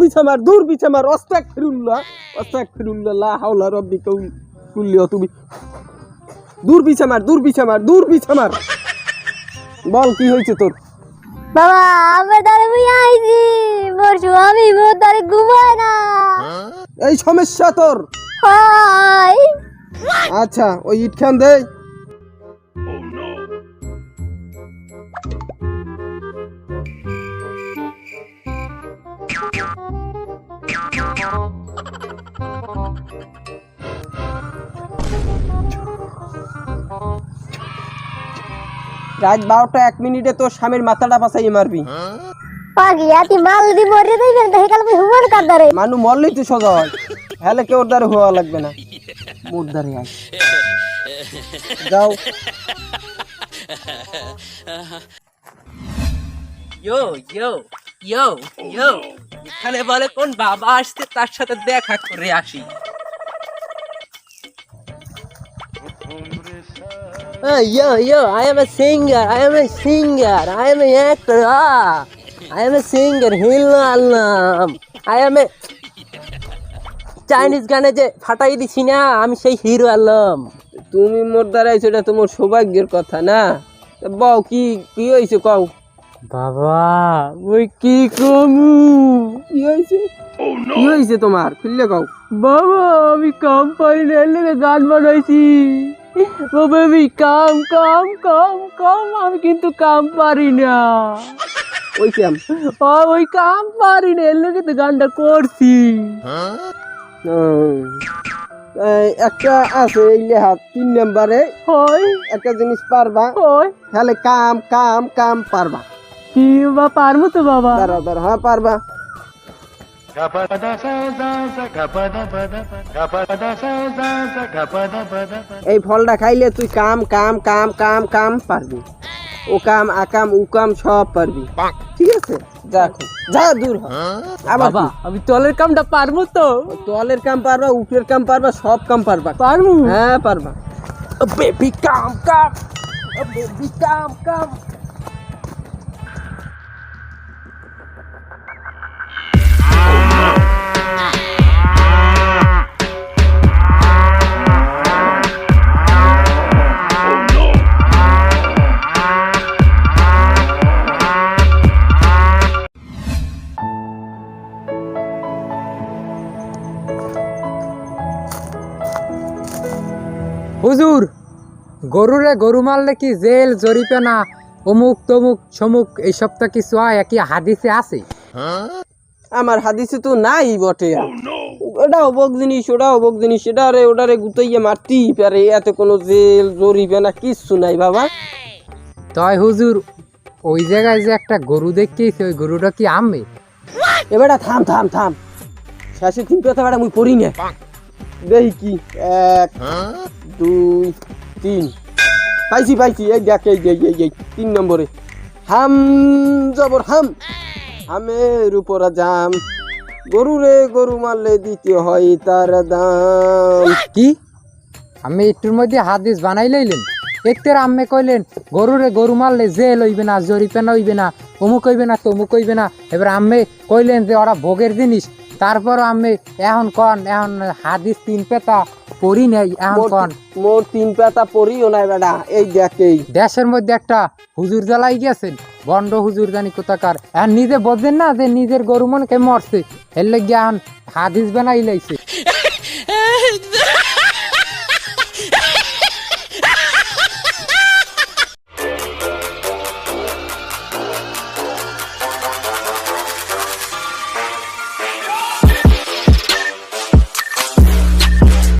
মার দূর পিছে মার অস্তাক ফিরুল্লাহ অস্তাক ফিরুল্লাহ লা হাওলা রব্বি কৌল তুমি দূর পিছে মার দূর পিছে মার দূর পিছে মার বল কি হয়েছে তোর? বাবা দ্বারে মুই আইছি। মোর স্বামী মোর দ্বারে ঘুমায় না। এই সমস্যা তোর। হয়। আচ্ছা ওই ইটখান দে। রাত বারোটা এক মিনিটে তোর স্বামীর মাথাটা পাশাই মারবি। মাল দি মরে দেবেন দেখে কাল হুমান কার দ্বারে মানু মরলেই তো সোজা হয় হলে কেউ দ্বারে হওয়া লাগবে না। মোর আয়। যাও। ইয়ো ইয়ো ইয়ো ইয়ো। এখানে বলে কোন বাবা আসছে তার সাথে দেখা করে আসি। Uh, yo, yo, I am a singer. I am a singer. I am an actor. Ah, I am a singer. Hello, Allah. I am a Chinese গানে যে ফাটাই দিছি না আমি সেই হিরো আলম তুমি মোর দ্বারা আইছো এটা তোমার সৌভাগ্যের কথা না বউ কি কি হয়েছে কও বাবা ওই কি কমু কি হয়েছে কি হয়েছে তোমার খুললে কও বাবা আমি কাম পারি না গান বানাইছি বাবা আমি কাম কাম কাম কাম আমি কিন্তু কাম পারি না। ওই কেম। ও, ওই কাম পারি না এর তো গানটা করছি। একটা আছে এই লেহা তিন নাম্বারে। হয়। একটা জিনিস পারবা। হয়। তাহলে কাম কাম কাম পারবা। কি বা পারব তো বাবা। দাঁড়াও দাঁড়াও হ্যাঁ পারবা। এই ফলটা খাইলে তুই কাম কাম কাম কাম কাম পারবি। ও কাম আকাম উকাম সব পারবি। ঠিক আছে? যা যা দূর আবার আমি তলের কামটা পারব তো। কি? তোয়ালের কাম পারবা উপরের কাম পারবা সব কাম পারবা। পারব? হ্যাঁ পারবা। Baby come come. Baby come come. হুজুর গরুরে গরু মারলে কি জেল জরিপানা অমুক তমুক সমুক এইসব তো কিছু হয়? কি হাদিসে আছে? আমার হাদিসে তো নাই বটে। ওটা অবক জিনিস ওটা অবক জিনিস এটারে ওটারে গুতাইয়া মারতেই পারে এত কোনো জেল জরিবে না কিচ্ছু নাই বাবা। তয় হুজুর ওই জায়গায় যে একটা গরু দেখিয়েছে ওই গরুটা কি আmme এবারটা থাম থাম থাম। শেষে তিন কথা বেটা মুই পড়ি না। দেখি কি এক দুই, তিন। পাইছি পাইছি, এই দেখ, এই তিন নম্বরে। হাম, জবর, হাম। হামের উপর জাম। গরু রে গরু মারলে দিতে হয় তার দাম। কি? আমি একটুর মধ্যে হাদিস বানাই লইলেন। একটার আম্মে কইলেন, গরুরে গরু মারলে জেল হইবে না জরিপানা হইবে না, অমুক হইবে না, তমুক হইবে না। এবার আম্মে কইলেন যে, ওরা ভোগের জিনিস। তারপর আমি এখন কন, এখন হাদিস তিন পেতা পড়ি নাই এখন মোর- কন। মোর তিন পাতা পরিও নাই বেটা এই দেখ এই। দেশের মধ্যে একটা হুজুর জ্বালাই গেছেন বন্ড হুজুর জানি কোথাকার। আর নিজে বোঝেন না যে নিজের গরু মনকে মরছে এর লেগে এখন হাদিস বানাই লাইছে।